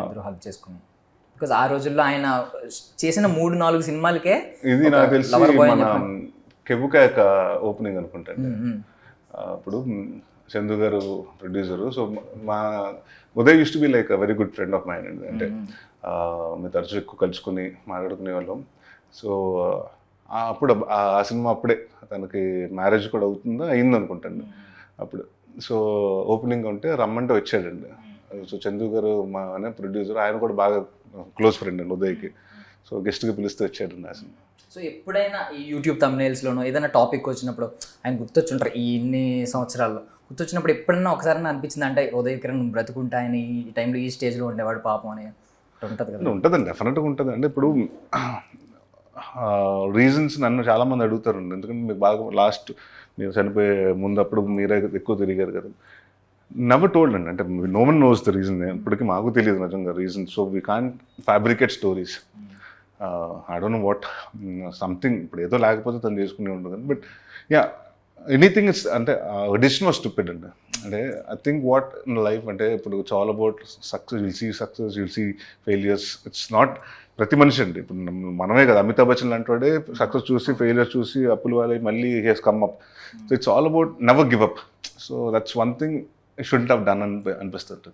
ఇద్దరు హక్ చేసుకుని. బికాజ్ ఆ రోజుల్లో ఆయన చేసిన మూడు నాలుగు సినిమాలకే ఇది నాకు తెలిసి మన. కెబుకాయక ఓపెనింగ్ అనుకుంటాను. అప్పుడు చందు గారు ప్రొడ్యూసరు సో మా Uday used to be like very good friend of mine అండి. అంటే మేము తరచు ఎక్కువ కలుసుకుని మాట్లాడుకునే వాళ్ళం. సో అప్పుడు ఆ ఆ సినిమా అప్పుడే తనకి మ్యారేజ్ కూడా అవుతుందో అయింది అనుకుంటాను అప్పుడు. సో ఓపెనింగ్ ఉంటే రమ్మంటే వచ్చాడండి. సో చందు గారు మా అనే ప్రొడ్యూసర్ ఆయన కూడా బాగా క్లోజ్ ఫ్రెండ్ అండి ఉదయ్కి. సో గెస్ట్గా పిలిస్తే వచ్చాడండి ఆ సినిమా. సో ఎప్పుడైనా ఈ యూట్యూబ్ తమ్నేల్స్లోనో ఏదైనా టాపిక్ వచ్చినప్పుడు ఆయన గుర్తొచ్చుంటారు ఈ ఇన్ని సంవత్సరాల్లో. గుర్తొచ్చినప్పుడు ఎప్పుడైనా ఒకసారి అనిపించింది? అంటే ఉదయ్ కిరణ్ బ్రతుకుంటా ఆయన ఈ టైంలో ఈ స్టేజ్లో ఉండేవాడు పాపం అని ఉంటుంది కదా. ఉంటుందండి డెఫినెట్గా ఉంటుంది. అంటే ఇప్పుడు రీజన్స్ నన్ను చాలామంది అడుగుతారు. ఎందుకంటే మీకు బాగా లాస్ట్ మీరు చనిపోయే ముందు అప్పుడు మీరే ఎక్కువ తిరిగారు కదా. నెవర్ టోల్డ్ అండి. అంటే no one knows the reason ఇప్పటికీ మాకు తెలియదు నిజంగా reason so we can fabricate stories I don't know what something ఇప్పుడు ఏదో లేకపోతే తను చేసుకునే ఉంటుంది. బట్ యా ఎనీథింగ్ ఇట్స్ అంటే డిసిషన్ వాజ్ స్టూపిడ్ అండి. అంటే I think what in life అంటే ఇప్పుడు చాలా about success will see success will see failures it's not ప్రతి మనిషి అండి. ఇప్పుడు మనం- మనమే కదా. అమితాబ్ బచ్చన్ లాంటి వాడే సక్సెస్ చూసి ఫెయిలియర్ చూసి అప్పులు వాళ్ళి మళ్ళీ he's come up so it's all about never give up so that's one thing should have done అని అనిపిస్తుంది